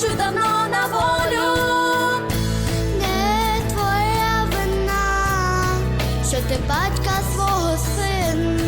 хочу давно на волю, не твоя вина, що ти батька свого сина.